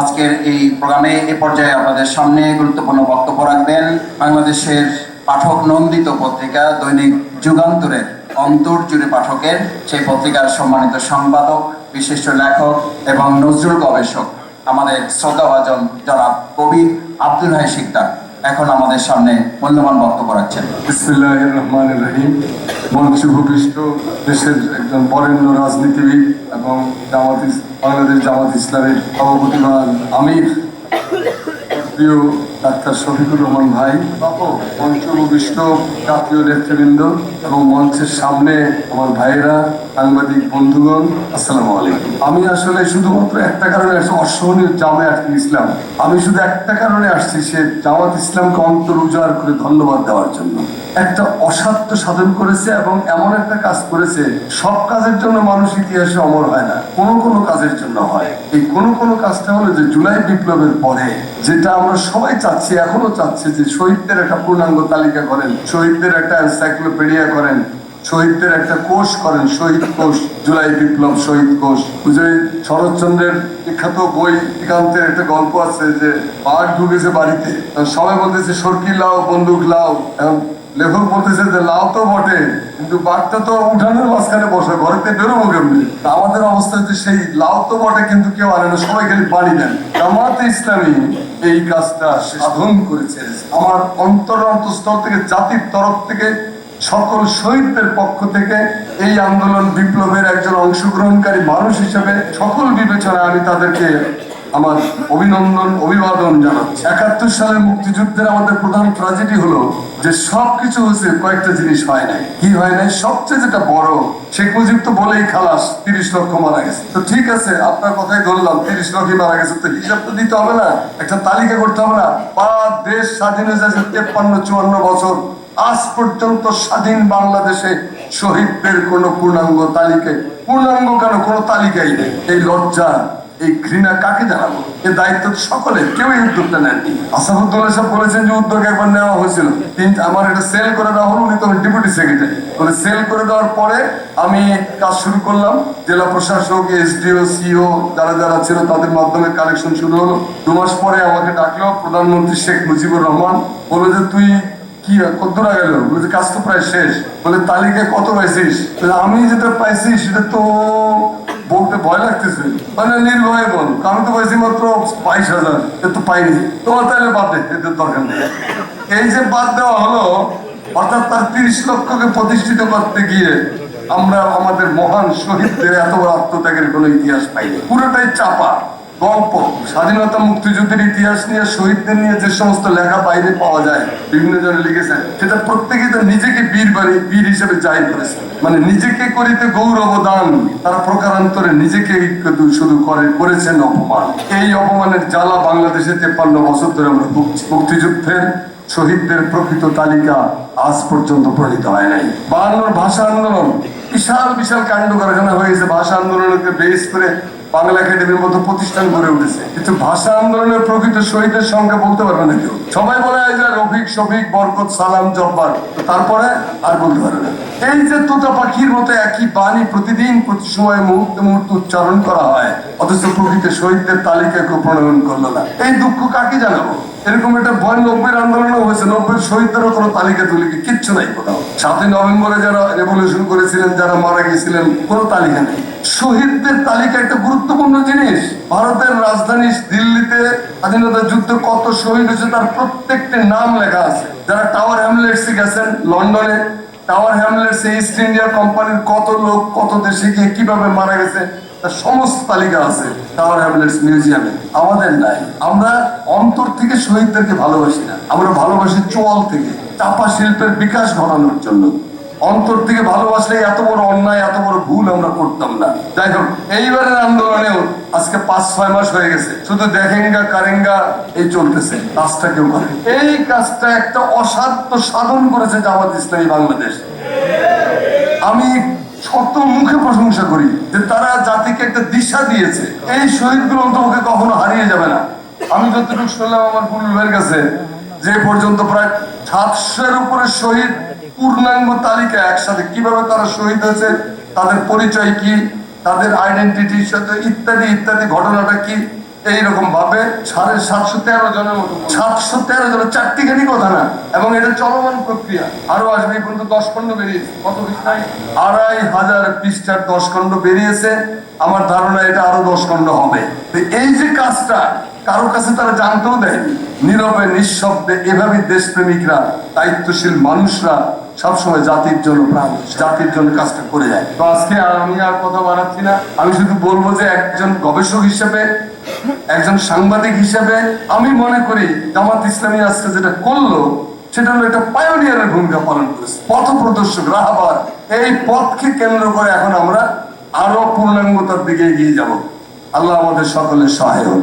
আজকের এই প্রোগ্রামে এ পর্যায়ে আপনাদের সামনে গুরুত্বপূর্ণ বক্তব্য রাখবেন। বাংলাদেশের পাঠক নন্দিত পত্রিকা দৈনিক যুগান্তরের অন্তর জুড়ে পাঠকের, সেই পত্রিকার সম্মানিত সম্পাদক, বিশিষ্ট লেখক এবং নজরুল গবেষক, আমাদের শ্রদ্ধাভাজন জনাব কবি আব্দুল হাই শিকদার। এখন আমাদের সামনে মূল্যবান বক্তব্য রাখছেন। বিসমিল্লাহ রহমান রহিম। মঞ্চে দেশের একজন বরেণ্য রাজনীতিবিদ এবং জামাত বাংলাদেশ জামাত ইসলামের সভাপতি আমির। প্রিয় ডাক্তার শফিকুর রহমান ভাই ভূপিষ্ঠ জাতীয় নেতৃবৃন্দ এবং মঞ্চের সামনে আমার ভাইয়েরা, সাংবাদিক বন্ধুগণ, আসসালামু আলাইকুম। আমি আসলে শুধুমাত্র একটা কারণে আসছি, অসহনীয় আটকে ইসলাম। আমি শুধু একটা কারণে আসছি, সে জামাত ইসলামকে অন্তর উজাড় করে ধন্যবাদ দেওয়ার জন্য। একটা অসাধ্য সাধন করেছে এবং এমন একটা কাজ করেছে, সব কাজের জন্য মানুষ ইতিহাসে অমর হয় না। কোনো কোনো কাজের জন্য হয়। এই কোনো কোনো কাজটা হলো যে জুলাই বিপ্লবের পরে, যেটা আমরা সবাই চাচ্ছি এখনও চাচ্ছি যে শহীদদের একটা পূর্ণাঙ্গ তালিকা করেন, শহীদদের একটা এনসাইক্লোপিডিয়া করেন, শহীদদের একটা কোষ করেন, শহীদ কোষ, জুলাই বিপ্লব শহীদ কোষ। বুঝে শরৎচন্দ্রের বিখ্যাত বই একান্তের একটা গল্প আছে যে বাঘ ঢুকেছে বাড়িতে সবাই বলতেছে, সর্কি লাও, বন্দুক লাও। লেখক বলতেছে যে লাও তো বটে, কিন্তু বাঘটা তো উঠানের মাঝখানে বসে, ঘরেতে বেরোবো কেমনি? আমাদের অবস্থা হচ্ছে সেই লাউ তো বটে, কিন্তু কেউ আনে না, সবাই খালি বাড়ি দেন। জামাতে ইসলামী এই কাজটা সাধন করেছে। আমার অন্তর অন্তঃস্থল থেকে, জাতির তরফ থেকে, সকল শহীদদের পক্ষ থেকে এই আন্দোলন বিপ্লবের একজন অংশগ্রহণকারী মানুষ হিসেবে সকল বিবেচনায় আমি তাদেরকে আমার অভিনন্দন, অভিবাদন জানাচ্ছি। একাত্তর সালের মুক্তিযুদ্ধের আমাদের প্রধান ট্রাজেডি হলো যে সবকিছু হয়েছে, কয়েকটা জিনিস হয় নাই। কি হয় নাই? সবচেয়ে যেটা বড়, শেখ মুজিব তো বলেই খালাস, তিরিশ লক্ষ মারা গেছে। তো ঠিক আছে, আপনার কথাই ধরলাম, তিরিশ লক্ষই মারা গেছে। তো হিসাব তো দিতে হবে না, একটা তালিকা করতে হবে না। বা দেশ স্বাধীন হয়ে যাচ্ছে তেপ্পান্ন, চুয়ান্ন বছর। আজ পর্যন্ত স্বাধীন বাংলাদেশে শহীদদের কোনো পূর্ণাঙ্গ তালিকায়, পূর্ণাঙ্গ কেন কোনো তালিকাই নেই। এই লজ্জা এই ঘৃণা কাকে জানাব এই দায়িত্ব তো সকলের কেউ এই উদ্যোগটা নেননি আসাদুল্লাহ সাহেব বলেছেন যে উদ্যোগ একবার নেওয়া হয়েছিল। কিন্তু আমার এটা সেল করে দেওয়া হলো, উনি তখন ডেপুটি সেক্রেটারি বলে সেল করে দেওয়ার পরে আমি কাজ শুরু করলাম। জেলা প্রশাসক, এসডিও, সিও যারা যারা ছিল তাদের মাধ্যমে কালেকশন শুরু হলো। দু মাস পরে আমাকে ডাকলো প্রধানমন্ত্রী শেখ মুজিবুর রহমান। বলে যে, তুই কি কতটা গেল বলে কাজ তো প্রায় শেষ। বলে, তালিকায় কত পাইছিস? আমি যেটা পাইছি সেটা তো বলতে ভয় লাগতেছে। মানে নির্ভয় বল আমি তো পাইছি মাত্র বাইশ হাজার। এত পাইনি। তোমার তাহলে বাদ দে এদের দরকার নেই। এই যে বাদ দেওয়া হলো, অর্থাৎ তার তিরিশ লক্ষকে প্রতিষ্ঠিত করতে গিয়ে আমরা আমাদের মহান শহীদদের এত বড় আত্মত্যাগের কোনো ইতিহাস পাইনি। পুরোটাই চাপা। গল্প স্বাধীনতা মুক্তিযুদ্ধের ইতিহাস নিয়ে, শহীদদের নিয়ে যে সমস্ত লেখা বাইরে পাওয়া যায়, বিভিন্ন জনে লিখেছেন, সেটা প্রত্যেকে তো নিজেকে বীর বাড়ি বীর হিসেবে জাহির করেছে। মানে নিজেকে করিতে গৌরব দান, তারা প্রকারান্তরে নিজেকে শুধু করে করেছেন অপমান। এই অপমানের জ্বালা বাংলাদেশে তেপান্ন বছর ধরে আমরা ভুগছি। মুক্তিযুদ্ধের শহীদদের প্রকৃত তালিকা আজ পর্যন্ত প্রণীত হয় নাই। বায়ান্নর ভাষা আন্দোলন, বিশাল বিশাল কাণ্ড কারখানা হয়েছে ভাষা আন্দোলনকে বেস করে বাংলা একাডেমির মতো প্রতিষ্ঠান গড়ে উঠেছে। কিন্তু ভাষা আন্দোলনের প্রকৃত শহীদের সংখ্যা বলতে পারবে না কেউ। সবাই বলে যে রফিক, শফিক, বরকত, সালাম, জব্বার। তারপরে আর বলতে পারবে না। এই যে তোতা পাখির মতো একই বাণী প্রতিদিন প্রতি সময় মুহূর্তে মুহূর্তে উচ্চারণ করা হয়, অথচ প্রকৃত শহীদদের তালিকা কেউ প্রণয়ন করল না। এই দুঃখ কাকে জানাব? এরকম একটা ভয় নব্বই আন্দোলনও হয়েছে। নব্বই শহীদদেরও কোনো তালিকা তুলিকে কিচ্ছু নাই কোথাও। সাতই নভেম্বরে যারা রেভলিউশন করেছিলেন, যারা মারা গেছিলেন কোনো তালিকা নেই। শহীদদের তালিকা একটা গুরুত্বপূর্ণ জিনিস, ভারতের রাজধানী দিল্লিতে স্বাধীনতা যুদ্ধে কত শহীদ হয়েছে তার প্রত্যেকটি নাম লেখা আছে। যারা টাওয়ার হ্যামলেটসে গেছেন লন্ডনে টাওয়ার হ্যামলেটসে ইস্ট ইন্ডিয়া কোম্পানির কত লোক, কত দেশে গিয়ে কীভাবে মারা গেছে, তার সমস্ত তালিকা আছে টাওয়ার হ্যামলেটস মিউজিয়ামে আমাদের নাই। আমরা অন্তর থেকে শহীদদেরকে ভালোবাসি না। আমরা ভালোবাসি চোয়াল থেকে, চাপা শিল্পের বিকাশ ঘটানোর জন্য। অন্তর থেকে ভালোবাসলে এত বড় অন্যায়, এত বড় ভুল আমরা করতাম না। যাই হোক, এইবারের আন্দোলনেও আজকে পাঁচ, ছয় মাস হয়ে গেছে। শুধু দেখেঙ্গা, কারেঙ্গা, এই চলতেছে, কাজটা কেউ করে এই কাজটা একটা অসাধ্য সাধন করেছে জামাত ইসলামী বাংলাদেশ। আমি শত মুখে প্রশংসা করি যে তারা জাতিকে একটা দিশা দিয়েছে। এই শহীদগুলো অন্তমুখে কখনো হারিয়ে যাবে না। আমি যতটুকু শুনলাম আমার পূর্বের কাছে, যে পর্যন্ত প্রায় সাতশোর উপরে শহীদ পূর্ণাঙ্গ তালিকা একসাথে কীভাবে তারা শহীদ হয়েছে, তাদের পরিচয় কি, তাদের আইডেন্টিটির সাথে ইত্যাদি ইত্যাদি ঘটনাটা কি, এইরকম ভাবে সাড়ে সাতশো তেরো জনের মতো সাতশো তেরো জনের চারটিখানি কথা না, এবং এটা চলমান প্রক্রিয়া। আরও আসবে এই পর্যন্ত দশ খন্ড বেরিয়েছে। কত আড়াই হাজার পৃষ্ঠার দশ খন্ড বেরিয়েছে। আমার ধারণা এটা আরও দশ খন্ড হবে। এই যে কাজটা কারও কাছে তারা জানতেও দেয়নি। নীরবে, নিঃশব্দে এভাবে দেশপ্রেমিকরা, দায়িত্বশীল মানুষরা সবসময় জাতির জন্য প্রাণ, জাতির জন্য কাজটা করে যায়। তো আজকে আর আমি আর কথা বাড়াচ্ছি না। আমি শুধু বলব যে একজন গবেষক হিসেবে, একজন সাংবাদিক হিসেবে আমি মনে করি জামাত ইসলামী আজকে যেটা করল, সেটা হলো একটা পায়োনিয়ারের ভূমিকা পালন করেছে। পথ প্রদর্শক রাহাবার। এই পথকে কেন্দ্র করে এখন আমরা আরও পূর্ণাঙ্গতার দিকে এগিয়ে যাব। আল্লাহ আমাদের সকলের সহায় হোক।